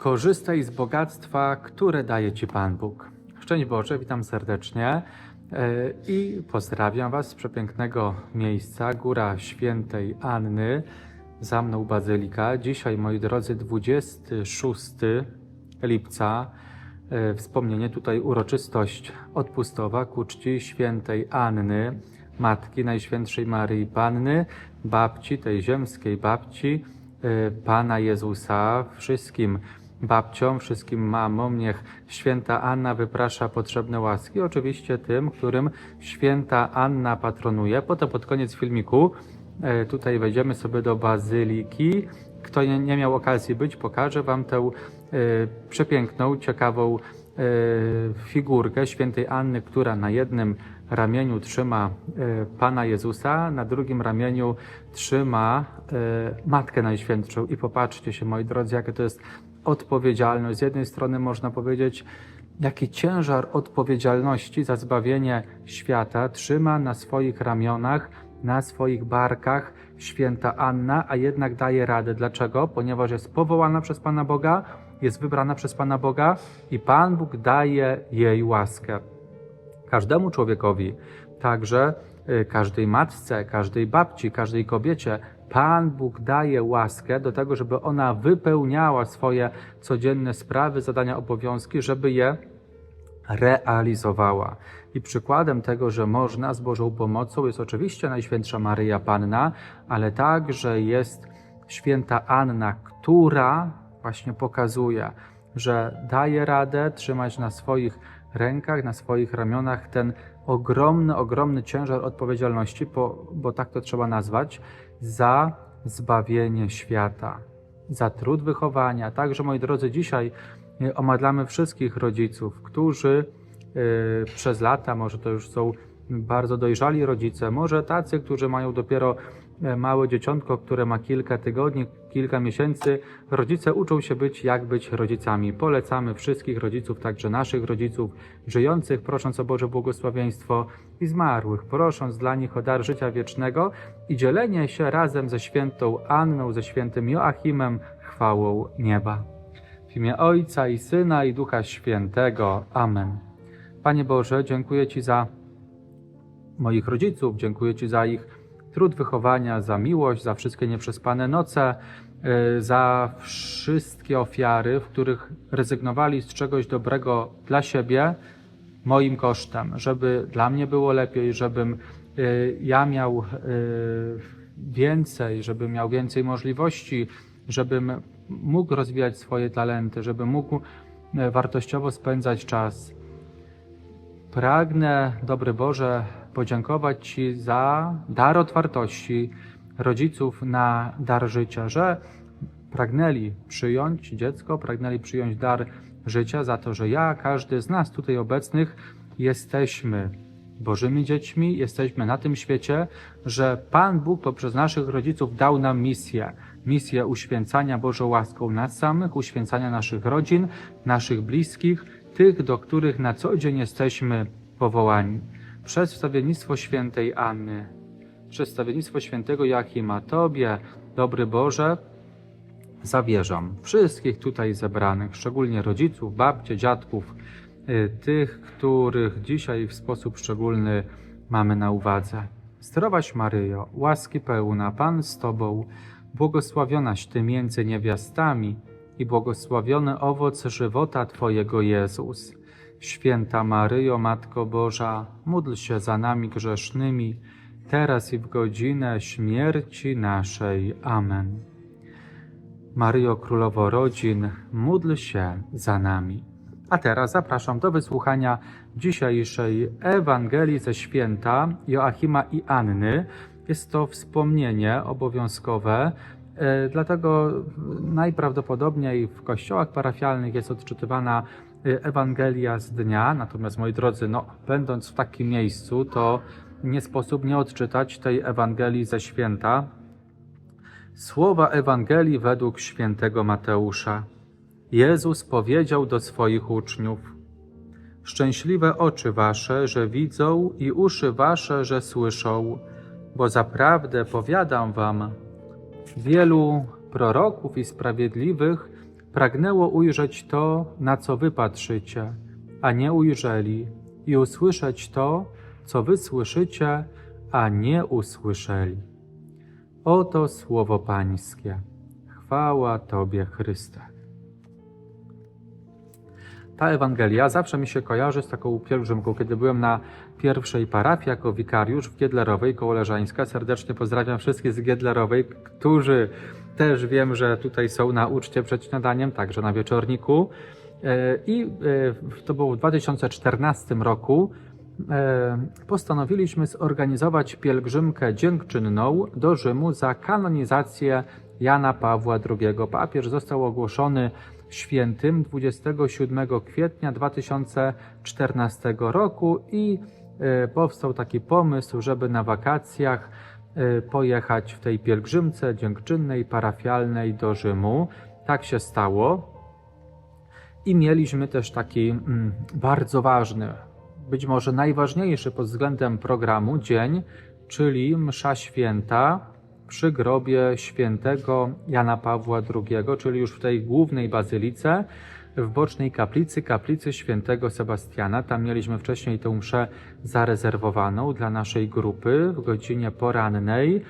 Korzystaj z bogactwa, które daje Ci Pan Bóg. Szczęść Boże, witam serdecznie e, i pozdrawiam Was z przepięknego miejsca, Góra Świętej Anny, za mną Bazylika. Dzisiaj, moi drodzy, 26 lipca, e, wspomnienie tutaj uroczystość odpustowa ku czci Świętej Anny, Matki Najświętszej Maryi Panny, babci, tej ziemskiej babci, e, Pana Jezusa, wszystkim babciom, wszystkim mamom, niech święta Anna wyprasza potrzebne łaski, oczywiście tym, którym święta Anna patronuje. Potem pod koniec filmiku e, tutaj wejdziemy sobie do bazyliki. Kto nie, miał okazji być, pokażę Wam tę e, przepiękną, ciekawą e, figurkę świętej Anny, która na jednym ramieniu trzyma Pana Jezusa, na drugim ramieniu trzyma Matkę Najświętszą. I popatrzcie się, moi drodzy, jakie to jest odpowiedzialność. Z jednej strony można powiedzieć, jaki ciężar odpowiedzialności za zbawienie świata trzyma na swoich ramionach, na swoich barkach święta Anna, a jednak daje radę. Dlaczego? Ponieważ jest powołana przez Pana Boga, jest wybrana przez Pana Boga i Pan Bóg daje jej łaskę. Każdemu człowiekowi, także y, każdej matce, każdej babci, każdej kobiecie, Pan Bóg daje łaskę do tego, żeby ona wypełniała swoje codzienne sprawy, zadania, obowiązki, żeby je realizowała. I przykładem tego, że można z Bożą pomocą jest oczywiście Najświętsza Maryja Panna, ale także jest święta Anna, która właśnie pokazuje, że daje radę trzymać na swoich rękach, na swoich ramionach ten ogromny, ogromny ciężar odpowiedzialności, bo, bo tak to trzeba nazwać, za zbawienie świata, za trud wychowania. Także, moi drodzy, dzisiaj y, omadlamy wszystkich rodziców, którzy y, przez lata, może to już są bardzo dojrzali rodzice, może tacy, którzy mają dopiero małe dzieciątko, które ma kilka tygodni, kilka miesięcy. Rodzice uczą się być, jak być rodzicami. Polecamy wszystkich rodziców, także naszych rodziców, żyjących, prosząc o Boże błogosławieństwo i zmarłych, prosząc dla nich o dar życia wiecznego i dzielenie się razem ze świętą Anną, ze świętym Joachimem chwałą nieba. W imię Ojca i Syna i Ducha Świętego. Amen. Panie Boże, dziękuję Ci za moich rodziców, dziękuję Ci za ich trud wychowania, za miłość, za wszystkie nieprzespane noce, y, za wszystkie ofiary, w których rezygnowali z czegoś dobrego dla siebie moim kosztem, żeby dla mnie było lepiej, żebym y, ja miał y, więcej, żebym miał więcej możliwości, żebym mógł rozwijać swoje talenty, żebym mógł wartościowo spędzać czas. Pragnę, dobry Boże, podziękować Ci za dar otwartości rodziców na dar życia, że pragnęli przyjąć dziecko, pragnęli przyjąć dar życia, za to, że ja, każdy z nas tutaj obecnych, jesteśmy Bożymi dziećmi, jesteśmy na tym świecie, że Pan Bóg poprzez naszych rodziców dał nam misję. Misję uświęcania Bożą łaską nas samych, uświęcania naszych rodzin, naszych bliskich, tych, do których na co dzień jesteśmy powołani. Przez wstawiennictwo świętej Anny, przez wstawiennictwo świętego Joachima, Tobie, dobry Boże, zawierzam wszystkich tutaj zebranych, szczególnie rodziców, babcie, dziadków, y, tych, których dzisiaj w sposób szczególny mamy na uwadze. Zdrowaś Maryjo, łaski pełna, Pan z Tobą, błogosławionaś Ty między niewiastami i błogosławiony owoc żywota Twojego Jezus. Święta Maryjo, Matko Boża, módl się za nami grzesznymi, teraz i w godzinę śmierci naszej. Amen. Maryjo Królowo Rodzin, módl się za nami. A teraz zapraszam do wysłuchania dzisiejszej Ewangelii ze święta Joachima i Anny. Jest to wspomnienie obowiązkowe, e, dlatego najprawdopodobniej w kościołach parafialnych jest odczytywana Ewangelia z dnia. Natomiast moi drodzy, no, będąc w takim miejscu, to nie sposób nie odczytać tej Ewangelii ze święta. Słowa Ewangelii według świętego Mateusza. Jezus powiedział do swoich uczniów: Szczęśliwe oczy wasze, że widzą, i uszy wasze, że słyszą, bo zaprawdę powiadam wam, wielu proroków i sprawiedliwych pragnęło ujrzeć to, na co wy patrzycie, a nie ujrzeli, i usłyszeć to, co wy słyszycie, a nie usłyszeli. Oto słowo Pańskie. Chwała Tobie, Chryste. Ta Ewangelia zawsze mi się kojarzy z taką pielgrzymką. Kiedy byłem na pierwszej parafii jako wikariusz w Giedlerowej koło Leżańska, serdecznie pozdrawiam wszystkich z Giedlerowej, którzy też wiem, że tutaj są na uczcie przed śniadaniem, także na wieczorniku. E, I e, to było w 2014 roku. e, Postanowiliśmy zorganizować pielgrzymkę dziękczynną do Rzymu za kanonizację Jana Pawła II. Papież został ogłoszony świętym 27 kwietnia 2014 roku i powstał taki pomysł, żeby na wakacjach pojechać w tej pielgrzymce dziękczynnej, parafialnej do Rzymu. Tak się stało. I mieliśmy też taki mm, bardzo ważny, być może najważniejszy pod względem programu dzień, czyli Msza Święta przy grobie świętego Jana Pawła II, czyli już w tej głównej bazylice, w bocznej kaplicy, kaplicy świętego Sebastiana. Tam mieliśmy wcześniej tę mszę zarezerwowaną dla naszej grupy w godzinie porannej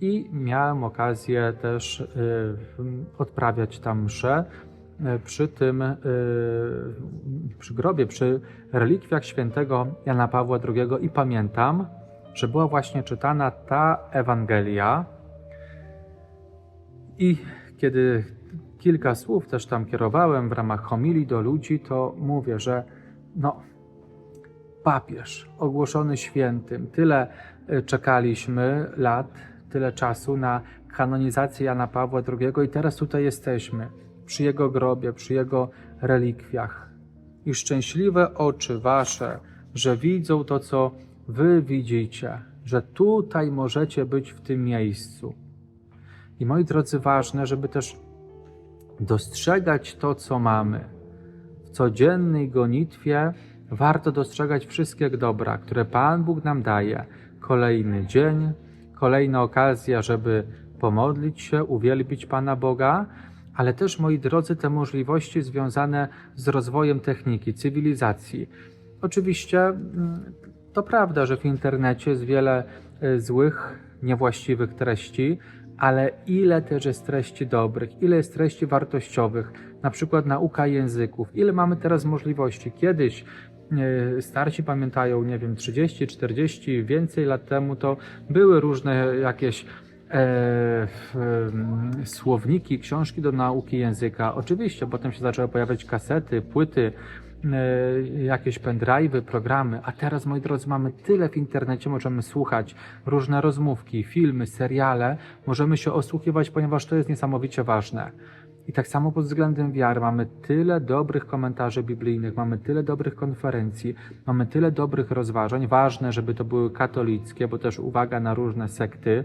i miałem okazję też y, odprawiać tam mszę y, przy tym, y, przy grobie, przy relikwiach świętego Jana Pawła II i pamiętam, że była właśnie czytana ta Ewangelia i kiedy kilka słów też tam kierowałem w ramach homilii do ludzi, to mówię, że no, papież ogłoszony świętym, tyle y, czekaliśmy lat, tyle czasu na kanonizację Jana Pawła II i teraz tutaj jesteśmy, przy jego grobie, przy jego relikwiach. I szczęśliwe oczy wasze, że widzą to, co wy widzicie, że tutaj możecie być w tym miejscu. I moi drodzy, ważne, żeby też dostrzegać to, co mamy. W codziennej gonitwie warto dostrzegać wszystkie dobra, które Pan Bóg nam daje. Kolejny dzień, kolejna okazja, żeby pomodlić się, uwielbić Pana Boga, ale też, moi drodzy, te możliwości związane z rozwojem techniki, cywilizacji. Oczywiście mm, to prawda, że w internecie jest wiele y, złych, niewłaściwych treści, ale ile też jest treści dobrych, ile jest treści wartościowych, na przykład nauka języków, ile mamy teraz możliwości. Kiedyś e, starsi pamiętają, nie wiem, 30, 40, więcej lat temu to były różne jakieś e, f, m, słowniki, książki do nauki języka. Oczywiście potem się zaczęły pojawiać kasety, płyty, jakieś pendrive'y, programy, a teraz, moi drodzy, mamy tyle w internecie, możemy słuchać różne rozmówki, filmy, seriale, możemy się osłuchiwać, ponieważ to jest niesamowicie ważne. I tak samo pod względem wiary mamy tyle dobrych komentarzy biblijnych, mamy tyle dobrych konferencji, mamy tyle dobrych rozważań. Ważne, żeby to były katolickie, bo też uwaga na różne sekty,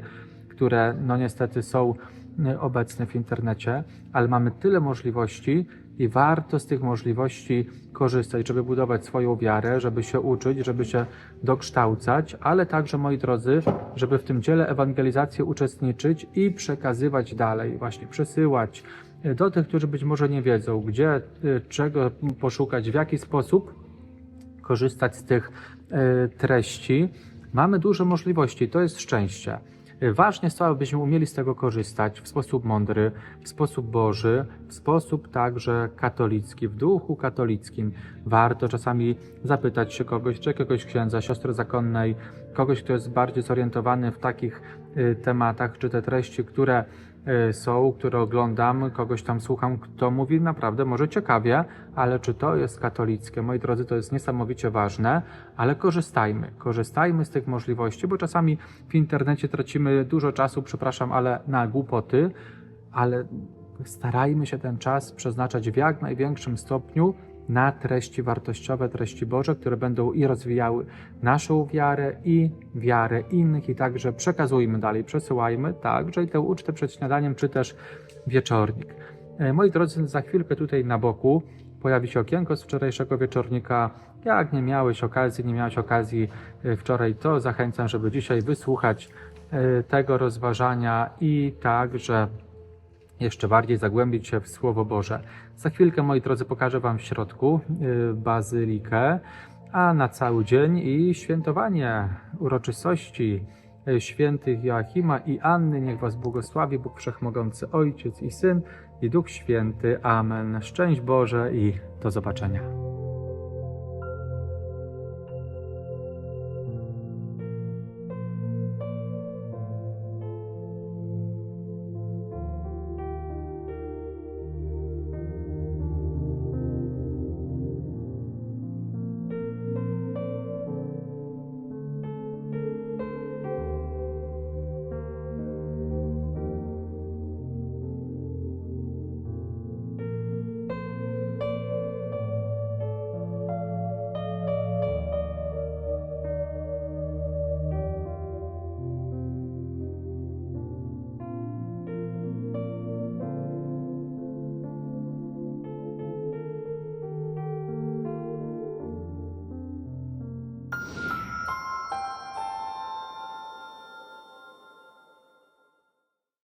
które no niestety są y, obecne w internecie, ale mamy tyle możliwości i warto z tych możliwości korzystać, żeby budować swoją wiarę, żeby się uczyć, żeby się dokształcać, ale także, moi drodzy, żeby w tym dziele ewangelizacji uczestniczyć i przekazywać dalej, właśnie przesyłać y, do tych, którzy być może nie wiedzą, gdzie, y, czego poszukać, w jaki sposób korzystać z tych y, treści. Mamy duże możliwości, to jest szczęście. Ważne jest to, abyśmy umieli z tego korzystać w sposób mądry, w sposób Boży, w sposób także katolicki, w duchu katolickim. Warto czasami zapytać się kogoś, czy jakiegoś księdza, siostry zakonnej, kogoś, kto jest bardziej zorientowany w takich y, tematach, czy te treści, które są, które oglądam, kogoś tam słucham, kto mówi naprawdę może ciekawie, ale czy to jest katolickie? Moi drodzy, to jest niesamowicie ważne, ale korzystajmy, korzystajmy z tych możliwości, bo czasami w internecie tracimy dużo czasu, przepraszam, ale na głupoty, ale starajmy się ten czas przeznaczać w jak największym stopniu na treści wartościowe, treści Boże, które będą i rozwijały naszą wiarę i wiarę innych i także przekazujmy dalej, przesyłajmy także i tę ucztę przed śniadaniem, czy też wieczornik. E, Moi drodzy, za chwilkę tutaj na boku pojawi się okienko z wczorajszego wieczornika. Jak nie miałeś okazji, nie miałeś okazji e, wczoraj, to zachęcam, żeby dzisiaj wysłuchać e, tego rozważania i także jeszcze bardziej zagłębić się w Słowo Boże. Za chwilkę, moi drodzy, pokażę Wam w środku y, bazylikę, a na cały dzień i świętowanie uroczystości y, świętych Joachima i Anny. Niech Was błogosławi Bóg Wszechmogący, Ojciec i Syn i Duch Święty. Amen. Szczęść Boże i do zobaczenia.